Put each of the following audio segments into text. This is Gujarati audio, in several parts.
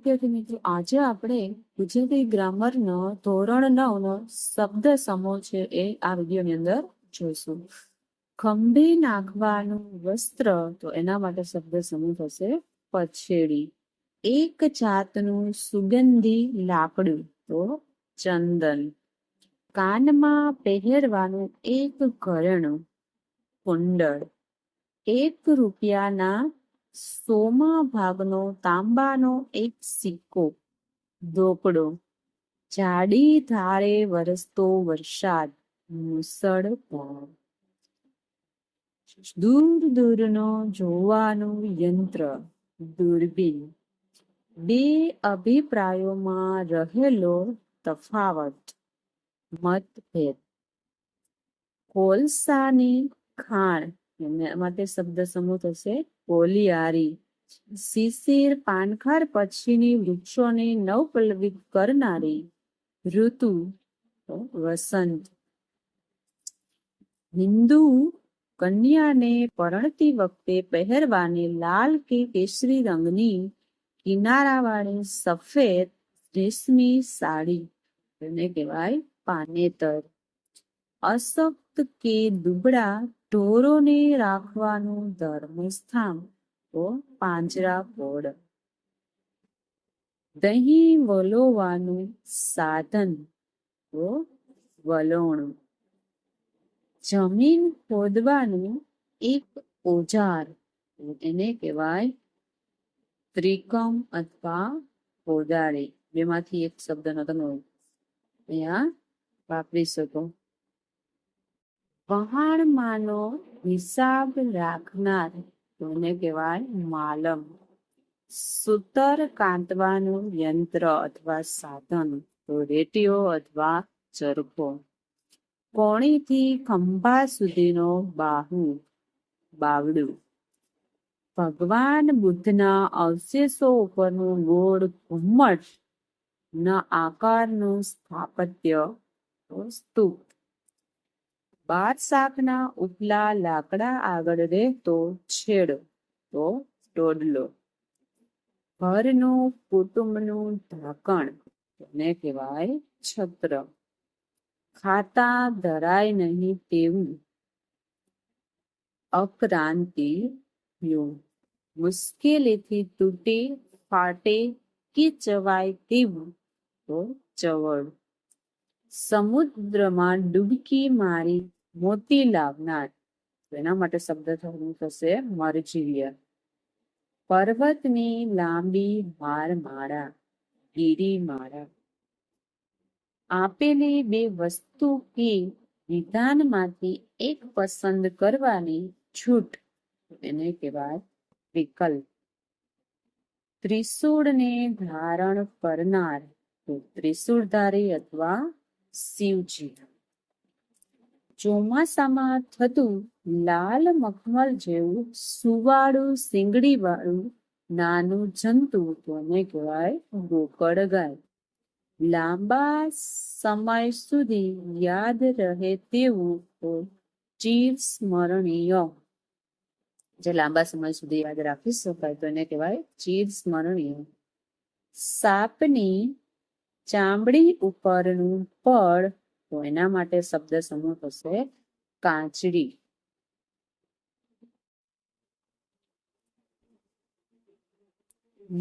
વિદ્યાર્થી મિત્રો, આજે આપણે ગુજરાતી ગ્રામરનો ધોરણ નવ નો શબ્દ સમૂહ છે એ આ વિડીયોની અંદર જોઈશું. ખંભે નાખવાનું વસ્ત્ર, તો એના માટે શબ્દ સમૂહ થશે પછેડી. એક જાતનું સુગંધી લાકડું, તો ચંદન. કાનમાં પહેરવાનું એક ઘરેણું, કુંડળ. એક રૂપિયાના સોમા ભાગનો તાંબાનો એક સિક્કો ધોકડો જાડી ધારે વરસતો વરસાદ, મુસળ દૂર દૂરનો જોવાનું યંત્ર, દૂરબીન. બે અભિપ્રાયોમાં રહેલો તફાવત, મતભેદ. કોલસાની ખાણ માટે શબ્દ સમૂહ થશે કોલિયારી શિશિર પાનખર પછીની વૃક્ષોને નવપલ્લવિત કરનારી ઋતુ. વસંત. હિન્દુ કન્યાને પરણતી વખતે પહેરવાની લાલ કે કેસરી રંગની કિનારાવાળી સફેદ રેશમી સાડી. એને કહેવાય પાનેતર. અશક્ત કે દુબળા ઢોરોને રાખવાનું ધર્મસ્થાન, તો પાંજરા પોળ દહીં વલોવાનું સાધન, તો વલોણું. જમીન ખોદવાનું એક ઓજાર, એને કહેવાય ત્રિકમ અથવા કોદાળી બેમાંથી એક શબ્દનો તમે અહીંયા વાપરી શકો. વહાણમાંનો હિસાબ રાખનાર એને કહેવાય? માલમ. સૂતર કાંતવાનું યંત્ર અથવા સાધન, તો રેટીઓ અથવા ચરખો. કોણીથી ખંભા સુધીનો બાહુ, બાવડું. ભગવાન બુદ્ધના અવશેષો ઉપરનું ગોળ ઘુમ્મટ, ના આકારનું સ્થાપત્ય સ્તૂપ બાર શાકના ઉપલા લાકડા આગળ રહેતો છેડો તો ટોડલો ઘરનું કુટુંબનું ઢાંકણ એને કહેવાય? છત્ર. ખાતા ધરાય નહીં તેવું અક્રાંતિ મુશ્કેલીથી તૂટે, ફાટે કે ચવાય તેવું તો ચવડ સમુદ્રમાં ડૂબકી મારી મોતી લાવનાર. એના માટે શબ્દ થવાનું થશે મરજીવિયા પર્વતની લાંબી હારમાળા ગિરિમાળા આપેલી બે વસ્તુ કે વિધાનમાંથી એક પસંદ કરવાની છૂટ, એને કહેવાય વિકલ્પ. ત્રિશૂળને ધારણ કરનાર ત્રિશૂળધારી અથવા શિવજી. ચોમાસામાં થતું લાલ મખમલ જેવું સુવાળું સિંગડી વાળું નાનું જંતુ કોને કહેવાય? ગોકળ ગાય. લાંબા સમય સુધી યાદ રહે તેવું ચીર સ્મરણીય જે લાંબા સમય સુધી યાદ રાખી શકાય તો એને કહેવાય ચીર સ્મરણીય સાપની ચામડી ઉપરનું પડ તો એના માટે શબ્દ સમૂહ થશે કાચડી.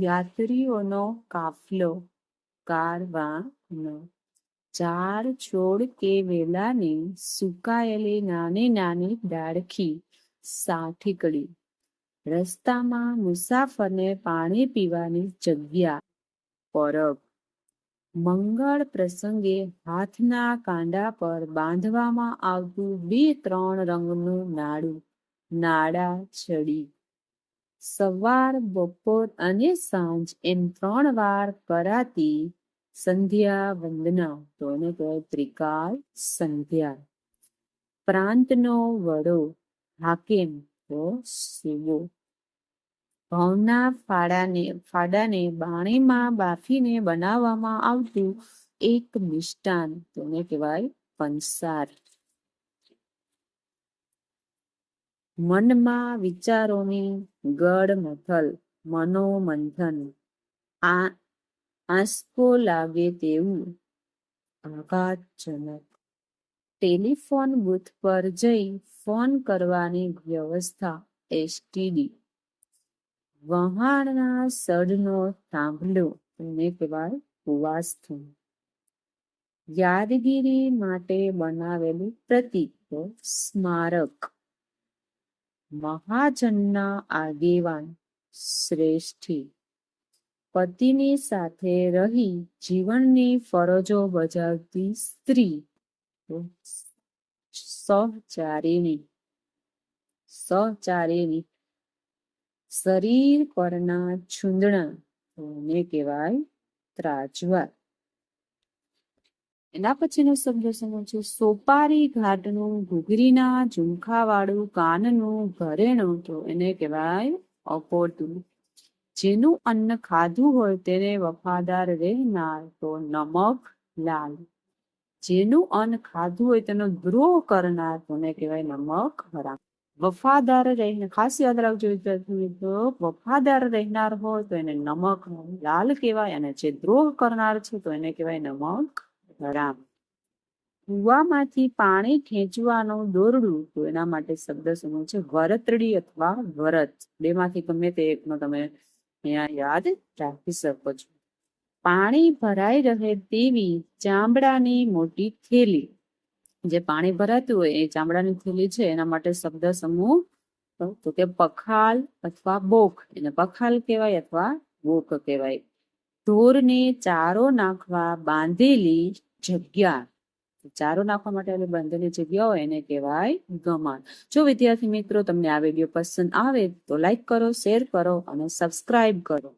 યાત્રીઓનો કાફલો કારવાનો ઝાડ છોડ કે વેલાની સુકાયેલી નાની નાની ડાળખી સાઠીકડી રસ્તામાં મુસાફરને પાણી પીવાની જગ્યા. પરબ. મંગળ પ્રસંગે હાથના કાંડા પર બાંધવામાં આવતું બે ત્રણ રંગનું નાડું, નાડા છડી. સવાર, બપોર અને સાંજ એમ ત્રણ વાર કરાતી સંધ્યા વંદના તો એને કહેવાય ત્રિકાળ સંધ્યા. પ્રાંતનો વડો હાકેમ તો શિવો ઘઉંના ફાડાને ફાડાને બાણીમાં બાફીને બનાવવામાં આવતું એક મિષ્ટાન તેને કહેવાય પંસાર. મનમાં વિચારોની ગડ મથલ, મનોમંથન, આ, આંસકો લાગે તેવું આઘાતજનક. ટેલિફોન બૂથ પર જઈ ફોન કરવાની વ્યવસ્થા એસટીડી વહાણના સડનો થાંભલો એને કહેવાય કુવાસ્થ યાદગીરી માટે બનાવેલું પ્રતીક સ્મારક. મહાજનના આગેવાન શ્રેષ્ઠી. પતિની સાથે રહી જીવનની ફરજો બજાવતી સ્ત્રી. સહચારીની. સહચારિણી શરીર પરના છૂંદણા એને કહેવાય? ત્રાજવા. એના પછીનો શબ્દ સમૂહ છે? સોપારી ઘાટનું, ઘૂઘરીના ઝુમખાવાળું કાનનું, ઘરેણું, તો એને કહેવાય અપોટું જેનું અન્ન ખાધું હોય તેને વફાદાર રહેનાર, તો નમક લાલ. જેનું અન્ન ખાધું હોય તેનો દ્રોહ કરનાર, કોને કહેવાય? નમક હરામ. વફાદાર રહીને, ખાસ યાદ રાખજો વિદ્યાર્થી મિત્રો વફાદાર રહેનાર હોય તો એને નમક લાલ કહેવાય અને જે દ્રોહ કરનાર છે, તો એને કહેવાય નમક હરામ કુવામાંથી પાણી ખેંચવાનું દોરડું, તો એના માટે શબ્દ સમૂહ છે વરતડી અથવા વરત. બેમાંથી ગમે તે એકનો તમે અહીંયા યાદ રાખી શકો છો. પાણી ભરાઈ રહે તેવી ચામડાની મોટી થેલી. જે પાણી ભરાતું હોય એ ચામડાની થેલી છે, એના માટે શબ્દ સમૂહ, તો કે પખાલ અથવા બોક, એને પખાલ કહેવાય અથવા બોક કહેવાય. ઢોરને ચારો નાખવા બાંધેલી જગ્યા, ચારો નાખવા માટે આપણે બાંધેલી જગ્યા હોય એને કહેવાય ગમાણ. જો વિદ્યાર્થી મિત્રો તમને આ વીડિયો પસંદ આવે તો લાઈક કરો, શેર કરો અને સબસ્ક્રાઈબ કરો.